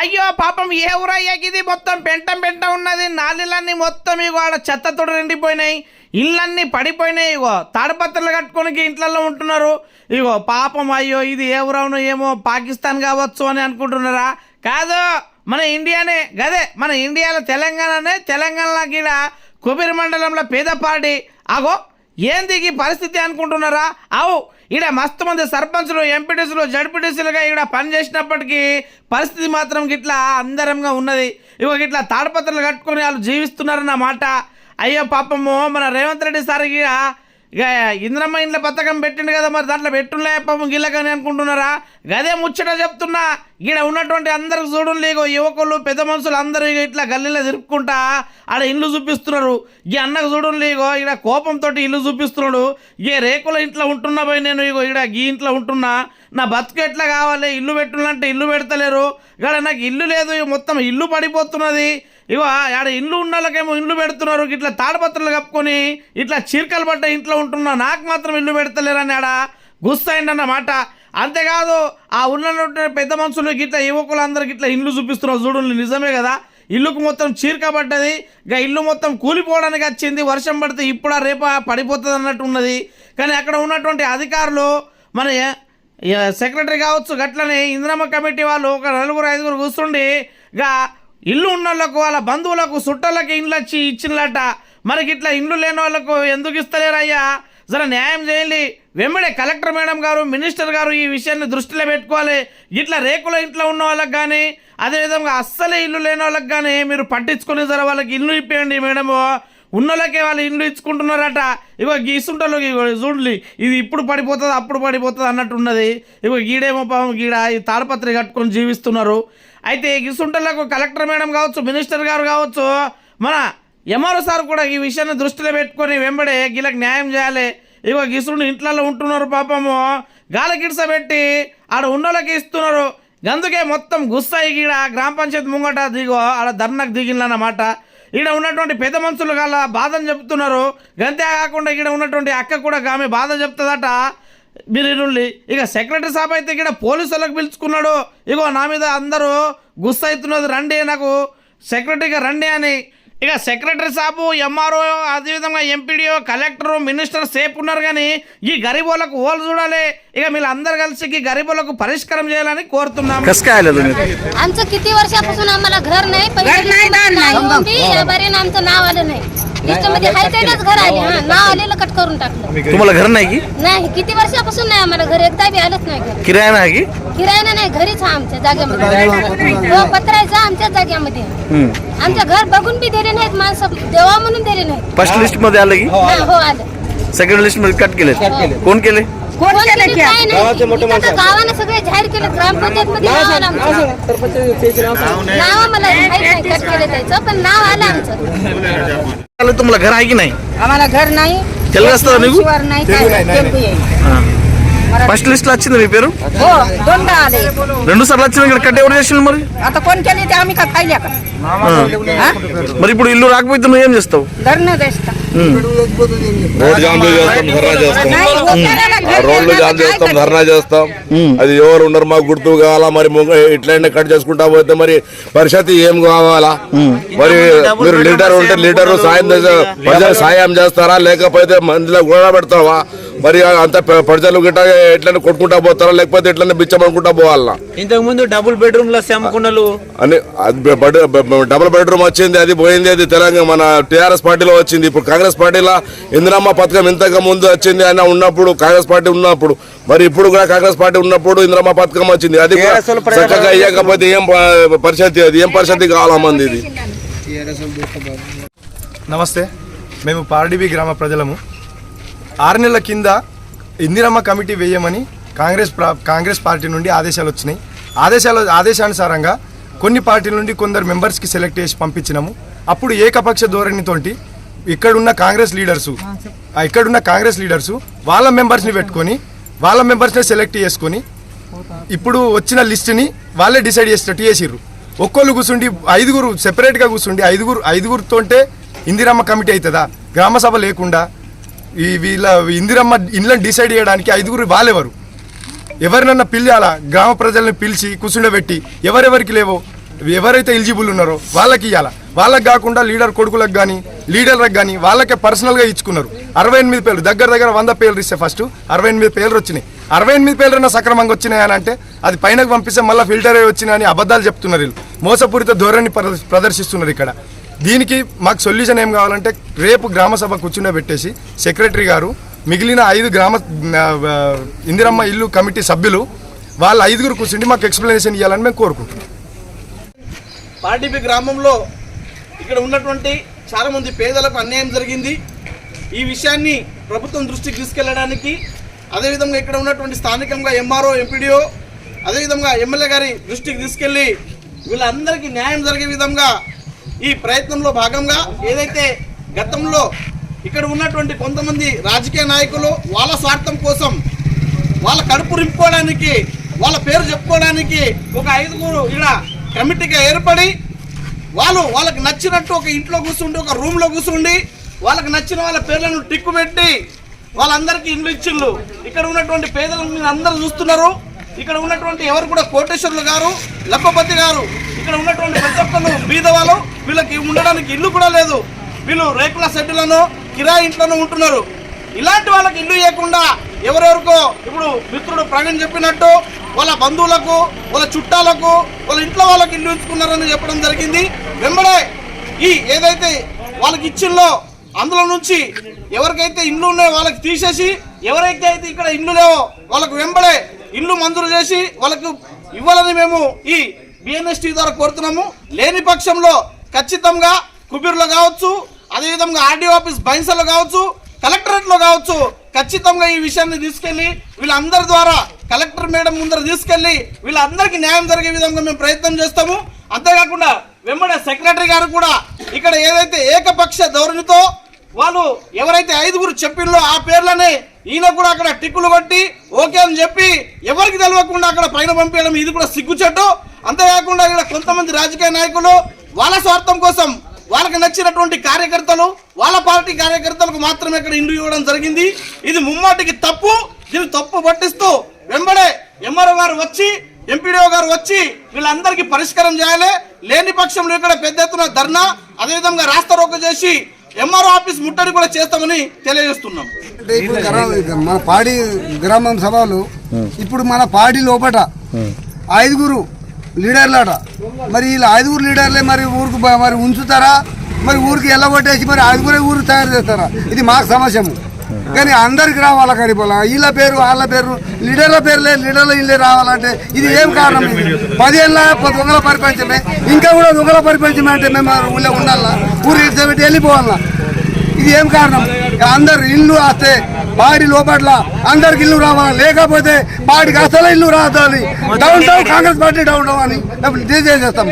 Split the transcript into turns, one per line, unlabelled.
అయ్యో పాపం ఏ ఊరయ్యాకిది మొత్తం పెంటం పెంట ఉన్నది. నాలిలన్నీ మొత్తం ఇగో ఆడ చెత్తతోడు నిండిపోయినాయి. ఇళ్ళన్నీ పడిపోయినాయి ఇగో. తాడపత్రలు కట్టుకొని ఇంట్లలో ఉంటున్నారు. ఇగో పాపం అయ్యో ఇది ఏ ఊరవును ఏమో పాకిస్తాన్ కావచ్చు అని అనుకుంటున్నారా? కాదు మన ఇండియానే. గదే మన ఇండియాలో తెలంగాణనే. తెలంగాణలో గీడ కుబీర్ మండలంలో పేదపాడి అగో ఏంది ఈ పరిస్థితి అనుకుంటున్నారా? అవు ఈడ మస్తు మంది సర్పంచులు ఎంపీటీసులు జడ్పీటీసులుగా ఈడ పనిచేసినప్పటికీ పరిస్థితి మాత్రం గిట్లా అందరంగా ఉన్నది. ఇగో గిట్లా తాడపత్రలు కట్టుకొని వాళ్ళు జీవిస్తున్నారన్న మాట. అయ్యో పాపము మన రేవంత్ రెడ్డి సార్ ఇక ఇంద్రమ్మ ఇంట్లో పథకం పెట్టిండు కదా మరి దాంట్లో పెట్టుండే పాపం గిల్లకని అనుకుంటున్నారా? గదే ముచ్చట చెప్తున్నా. ఈడ ఉన్నటువంటి అందరికి చూడండి లేగో యువకులు పెద్ద మనుషులు అందరూ ఇక ఇట్లా గల్లీలో తిరుపుకుంటా ఆడ ఇల్లు చూపిస్తున్నారు. ఈ అన్నకు చూడండి లేగో ఈడ కోపంతో ఇల్లు చూపిస్తున్నాడు. ఏ రేకుల ఇంట్లో ఉంటున్నా పోయి నేను ఇగో ఈడ ఈ ఇంట్లో ఉంటున్నా. నా బతుకు ఎట్లా కావాలి? ఇల్లు పెట్టులంటే ఇల్లు పెడతలేరు. ఇక్కడ నాకు ఇల్లు లేదు మొత్తం ఇల్లు పడిపోతున్నది. ఇవా ఆడ ఇల్లు ఉన్న వాళ్ళకేమో ఇల్లు పెడుతున్నారు. ఇట్లా తాడపత్రులు కప్పుకొని ఇట్లా చీరకలు పడ్డ ఇంట్లో ఉంటున్నా నాకు మాత్రం ఇల్లు పెడతలేరని ఆడ గుస్తయిందన్నమాట అంతేకాదు ఆ ఉన్న పెద్ద మనుషులు గిట్ల యువకులందరూ ఇట్లా ఇల్లు చూపిస్తున్నారు చూడండి నిజమే కదా? ఇల్లుకు మొత్తం చీరకబడ్డది ఇక ఇల్లు మొత్తం కూలిపోవడానికి వచ్చింది వర్షం పడితే ఇప్పుడా రేపా పడిపోతుంది అన్నట్టు ఉన్నది. కానీ అక్కడ ఉన్నటువంటి అధికారులు మన సెక్రటరీ కావచ్చు గట్లనే ఇంద్రమ్మ కమిటీ వాళ్ళు ఒక నలుగురు ఐదుగురు కూర్చుండి ఇక ఇల్లు ఉన్న వాళ్ళకు వాళ్ళ బంధువులకు సుట్టలకి ఇండ్లు వచ్చి ఇచ్చినలట. మనకి ఇట్లా ఇండ్లు లేని వాళ్ళకు ఎందుకు ఇస్తలేరయ్యా? జర న్యాయం చేయండి. వెంబడే కలెక్టర్ మేడం గారు మినిస్టర్ గారు ఈ విషయాన్ని దృష్టిలో పెట్టుకోవాలి. ఇట్లా రేకుల ఇంట్లో ఉన్న వాళ్ళకి కానీ అదేవిధంగా అస్సలే ఇల్లు లేని వాళ్ళకి కానీ మీరు పట్టించుకుని జర వాళ్ళకి ఇల్లు ఇప్పేయండి మేడము. ఉన్నోళ్ళకే వాళ్ళు ఇల్లు ఇచ్చుకుంటున్నారట. ఇగో గీసుంటలో చూడండి ఇది ఇప్పుడు పడిపోతుంది అప్పుడు పడిపోతుంది అన్నట్టు ఉన్నది ఇగో గీడేమో పాపం గీడ ఈ తాడపత్రి కట్టుకొని జీవిస్తున్నారు. అయితే గిసుంటలకు కలెక్టర్ మేడం కావచ్చు మినిస్టర్ గారు కావచ్చు మన ఎంఆర్ఓ సార్ కూడా ఈ విషయాన్ని దృష్టిలో పెట్టుకొని వెంబడే గీళ్ళకి న్యాయం చేయాలి. ఇగో గిసుడు ఇంట్లలో ఉంటున్నారు పాపము. గాలకిడ్స పెట్టి ఆడ ఉన్నోళ్ళకి ఇస్తున్నారు. అందుకే మొత్తం గుస్సాయి గీడ గ్రామ పంచాయతీ ముంగట దిగో ఆడ ధర్నాకు దిగిందన్నమాట ఈడ ఉన్నటువంటి పెద్ద మనుషులు గల బాధను చెప్తున్నారు. గంతే కాకుండా ఈడ ఉన్నటువంటి అక్క కూడా ఆమె బాధ చెప్తుందట. మీరు ఇరుండి. ఇక సెక్రటరీ సాబ్ అయితే ఇక్కడ పోలీసులకు పిలుచుకున్నాడు. ఇగో నా మీద అందరూ గుస్స అవుతున్నది రండి నాకు సెక్రటరీగా రండి అని ఇక సెక్రటరీ సాబు ఎంఆర్ఓ అదేవిధంగా ఎంపీడీఓ కలెక్టర్ మినిస్టర్ సేపు ఉన్నారు కానీ ఈ గరీబోళ్ళకు ఓలు చూడాలి ఇక మీరు అందరు కలిసి ఈ గరీబోళ్ళకు పరిష్కారం చేయాలని కోరుతున్నాం
कसं काय आलं तुम्ही
आमचं किती वर्षापासून आम्हाला घर नाही पैसे
नाही, दार नाही.
येऊन बी या बारीनं आमचं नाव आलं नाही लिस्टमध्ये हाय तेवढंच घर आले हा नाव आलेलं कट करून टाकलं
तुम्हाला घर नाही की
नाही किती वर्षापासून नाही आम्हाला घर एकदा बी आलंच नाही घर
किराया आहे की
किरायानं नाही घरीच हा आमच्या जागेमध्ये हो पत्रायचा आमच्याच जागेमध्ये
हम्म.
आमचं घर बघून बी दिले नाहीत माणसं देवा म्हणून दिले नाहीत.
फर्स्ट लिस्टमध्ये आलं की?
हो आलं.
हो, सेकंड लिस्टमध्ये कट केले? कोण केले
केलं
काय नाही. केलं नाव नाव आलं आमचं.
तुम्हाला घर आहे की नाही?
आम्हाला घर नाही.
त्याला रस्ता
निघू? नाही काय
ఫస్ట్ లిస్ట్లో వచ్చింది మీ పేరు? రెండు సార్లు వచ్చింది ఇక్కడ కట్ ఎవరు చేసింది మరి మరి ఇప్పుడు ఇల్లు రాకపోతే నువ్వు ఏం చేస్తావు
చేస్తాం. ధర్నా చేస్తాం. రోడ్లు చేస్తాం. ధర్నా చేస్తాం. అది ఎవరు ఉండరు మాకు గుర్తు కావాలా? మరి ఇట్లనే కట్ చేసుకుంటా పోతే మరి పరిస్థితి ఏం కావాలా? మరి మీరు లీడర్ ఉంటే లీడర్ సాయం ప్రజలు సాయం చేస్తారా? లేకపోతే మందిలో గోడ పెడతావా? మరి అంత ప్రజలు గిట్ట ఎట్లనే కొట్టుకుంటా పోతారా? లేకపోతే ఎట్లనే బిచ్చం అనుకుంటా పోవాలా?
ఇంతకు ముందు డబుల్ బెడ్రూమ్లో అమ్ముకున్నలు
అని డబుల్ బెడ్రూమ్ వచ్చింది అది పోయింది అది తెలంగాణ మన టీఆర్ఎస్ పార్టీలో వచ్చింది. ఇప్పుడు కాంగ్రెస్ పార్టీలో ఇందిరమ్మ పథకం ఇంతకు ముందు వచ్చింది అని ఉన్నప్పుడు కాంగ్రెస్ పార్టీ ఉన్నప్పుడు మరి ఇప్పుడు కూడా కాంగ్రెస్ పార్టీ ఉన్నప్పుడు ఇందిరమ్మ పథకం వచ్చింది. అది చక్కగా అయ్యకపోతే ఏం పరిస్థితి అది? ఏం పరిస్థితి కావాలా మంది ఇది?
నమస్తే. మేము పార్డీబీ గ్రామ ప్రజలము. ఆరు నెలల కింద ఇందిరమ్మ కమిటీ వేయమని కాంగ్రెస్ కాంగ్రెస్ పార్టీ నుండి ఆదేశాలు వచ్చినాయి. ఆదేశాల ఆదేశానుసారంగా కొన్ని పార్టీల నుండి కొందరు మెంబర్స్కి సెలెక్ట్ చేసి పంపించినాము. అప్పుడు ఏకపక్ష ధోరణితోటి ఇక్కడున్న కాంగ్రెస్ లీడర్సు ఇక్కడున్న కాంగ్రెస్ లీడర్సు వాళ్ళ మెంబర్స్ని పెట్టుకొని వాళ్ళ మెంబర్స్ని సెలెక్ట్ చేసుకొని ఇప్పుడు వచ్చిన లిస్ట్ని వాళ్ళే డిసైడ్ చేసేటట్టు చేసిర్రు. ఒక్కోళ్ళు కూర్చుండి ఐదుగురు సెపరేట్గా కూర్చుండి ఐదుగురు ఐదుగురుతోంటే ఇందిరమ్మ కమిటీ అవుతుందా గ్రామ సభ లేకుండా ఈ వీళ్ళ ఇందిరమ్మ ఇండ్లను డిసైడ్ చేయడానికి ఐదుగురు వాళ్ళెవరు? ఎవరినన్నా పిలిచాలా? గ్రామ ప్రజల్ని పిలిచి కూర్చుండబెట్టి ఎవరెవరికి లేవో ఎవరైతే ఎలిజిబుల్ ఉన్నారో వాళ్ళకి ఇవ్వాలా వాళ్ళకి కాకుండా లీడర్ కొడుకులకు కానీ లీడర్లకు కానీ వాళ్ళకే పర్సనల్గా ఇచ్చుకున్నారు. అరవై ఎనిమిది పేర్లు దగ్గర దగ్గర వంద పేర్లు ఇస్తే ఫస్ట్ అరవై ఎనిమిది పేర్లు వచ్చినాయి. అరవై ఎనిమిది పేర్లు సక్రమంగా వచ్చినాయని అంటే అది పైనకు పంపిస్తే మళ్ళీ ఫిల్టర్ అయ్యి వచ్చినాయని అబద్ధాలు చెప్తున్నారు వీళ్ళు. మోసపూరిత ధోరణి ప్రదర్శిస్తున్నారు ఇక్కడ. దీనికి మాకు సొల్యూషన్ ఏం కావాలంటే రేపు గ్రామ సభ కూర్చునే పెట్టేసి సెక్రటరీ గారు మిగిలిన ఐదు గ్రామ ఇందిరమ్మ ఇల్లు కమిటీ సభ్యులు వాళ్ళ ఐదుగురు కూర్చుండి మాకు ఎక్స్ప్లెనేషన్ ఇవ్వాలని మేము కోరుకుంటున్నాం.
పార్టీపీ గ్రామంలో ఇక్కడ ఉన్నటువంటి చాలా మంది పేదలకు అన్యాయం జరిగింది. ఈ విషయాన్ని ప్రభుత్వం దృష్టికి తీసుకెళ్ళడానికి అదేవిధంగా ఇక్కడ ఉన్నటువంటి స్థానికంగా ఎంఆర్ఓ ఎంపీడీఓ అదేవిధంగా ఎమ్మెల్యే గారి దృష్టికి తీసుకెళ్ళి వీళ్ళందరికీ న్యాయం జరిగే విధంగా ఈ ప్రయత్నంలో భాగంగా ఏదైతే గతంలో ఇక్కడ ఉన్నటువంటి కొంతమంది రాజకీయ నాయకులు వాళ్ళ స్వార్థం కోసం వాళ్ళ కడుపు రింపుకోవడానికి వాళ్ళ పేరు చెప్పుకోవడానికి ఒక ఐదుగురు ఇక్కడ కమిటీగా ఏర్పడి వాళ్ళు వాళ్ళకి నచ్చినట్టు ఒక ఇంట్లో కూర్చుండి ఒక రూమ్లో కూర్చుండి వాళ్ళకి నచ్చిన వాళ్ళ పేర్లను టిక్కు పెట్టి వాళ్ళందరికీ ఇండ్లు ఇచ్చిండ్రు. ఇక్కడ ఉన్నటువంటి పేదలను మీరు అందరూ చూస్తున్నారు. ఇక్కడ ఉన్నటువంటి ఎవరు కూడా కోటేశ్వర్లు గారు లప్పపతి గారు ఇక్కడ ఉన్నటువంటి ప్రతి ఒక్కరు బీద వాళ్ళు వీళ్ళకి ఉండడానికి ఇల్లు కూడా లేదు. వీళ్ళు రేకుల షెడ్లను కిరాయి ఇంట్లోనూ ఉంటున్నారు. ఇలాంటి వాళ్ళకి ఇల్లు ఇవ్వకుండా ఎవరెవరికో ఇప్పుడు మిత్రుడు ప్రవీణ్ చెప్పినట్టు వాళ్ళ బంధువులకు వాళ్ళ చుట్టాలకు వాళ్ళ ఇంట్లో వాళ్ళకి ఇల్లు ఉంచుకున్నారని చెప్పడం జరిగింది. వెంబడే ఈ ఏదైతే వాళ్ళకి ఇచ్చిల్లో అందులో నుంచి ఎవరికైతే ఇల్లు ఉన్నాయో వాళ్ళకి తీసేసి ఎవరైతే అయితే ఇక్కడ ఇల్లు లేవో వాళ్ళకు వెంబడే ఇల్లు మంజూరు చేసి వాళ్ళకు ఇవ్వాలని మేము ఈ బిఎన్ఎస్టీ ద్వారా కోరుతున్నాము. లేని పక్షంలో ఖచ్చితంగా కుబీర్లో కావచ్చు అదేవిధంగా ఆర్డీఓ ఆఫీస్ బైన్సర్లో కావచ్చు కలెక్టరేట్లో కావచ్చు ఖచ్చితంగా ఈ విషయాన్ని తీసుకెళ్ళి వీళ్ళందరి ద్వారా కలెక్టర్ మేడం ముందర తీసుకెళ్ళి వీళ్ళందరికీ న్యాయం జరిగే విధంగా మేము ప్రయత్నం చేస్తాము. అంతేకాకుండా వెంబడే సెక్రటరీ గారు కూడా ఇక్కడ ఏదైతే ఏకపక్ష ధోరణితో వాళ్ళు ఎవరైతే ఐదుగురు చెప్పిందో ఆ పేర్లని ఈయన కూడా అక్కడ టిక్కులు కొట్టి ఓకే అని చెప్పి ఎవరికి తెలియకుండా అక్కడ పైన పంపించడం ఇది కూడా సిగ్గుచెట్టు. అంతేకాకుండా ఇక్కడ కొంతమంది రాజకీయ నాయకులు వాళ్ళ స్వార్థం కోసం వాళ్ళకి నచ్చినటువంటి కార్యకర్తలు వాళ్ళ పార్టీ కార్యకర్తలకు మాత్రమే ఇక్కడ ఇండు ఇవ్వడం జరిగింది. ఇది ముమ్మాటికి తప్పు. దీన్ని తప్పు పట్టిస్తూ వెంబడే ఎంఆర్ఓ గారు వచ్చి ఎంపీడీఓ గారు వచ్చి వీళ్ళందరికీ పరిష్కారం చేయాలి. లేని పక్షంలో ఇక్కడ పెద్ద ఎత్తున ధర్నా అదేవిధంగా రాస్తారోక చేసి ఎంఆర్ఓ ఆఫీస్ ముట్టడి కూడా చేస్తామని తెలియజేస్తున్నాం.
మన పాడి గ్రామం సభలు ఇప్పుడు మన పాడి లోపట ఐదుగురు లీడర్లట. మరి వీళ్ళు ఐదుగురు లీడర్లే మరి ఊరికి మరి ఉంచుతారా? మరి ఊరికి ఎల్లగొట్టేసి మరి ఐదుగురే ఊరు తయారు చేస్తారా? ఇది మాకు సమస్యము. కానీ అందరికి రావాలా కడిపోలా వీళ్ళ పేరు వాళ్ళ పేరు లీడర్ల పేర్లే లీడర్ల ఇల్లే రావాలంటే ఇది ఏం కారణం పదేళ్ళ దొంగల పరిపంచమే. ఇంకా కూడా దొంగల పరిపంచమే అంటే మేము ఊళ్ళో ఉండాలా? ఊరు ఇడిచిపెట్టి వెళ్ళిపోవాలా? ఇది ఏం కారణం? అందరు ఇల్లు వస్తే పాడి లోపట్ల అందరికి ఇల్లు రావాలి? లేకపోతే పాడికి అసలు ఇల్లు రావాలి down down Congress party down down అని. చేస్తాం.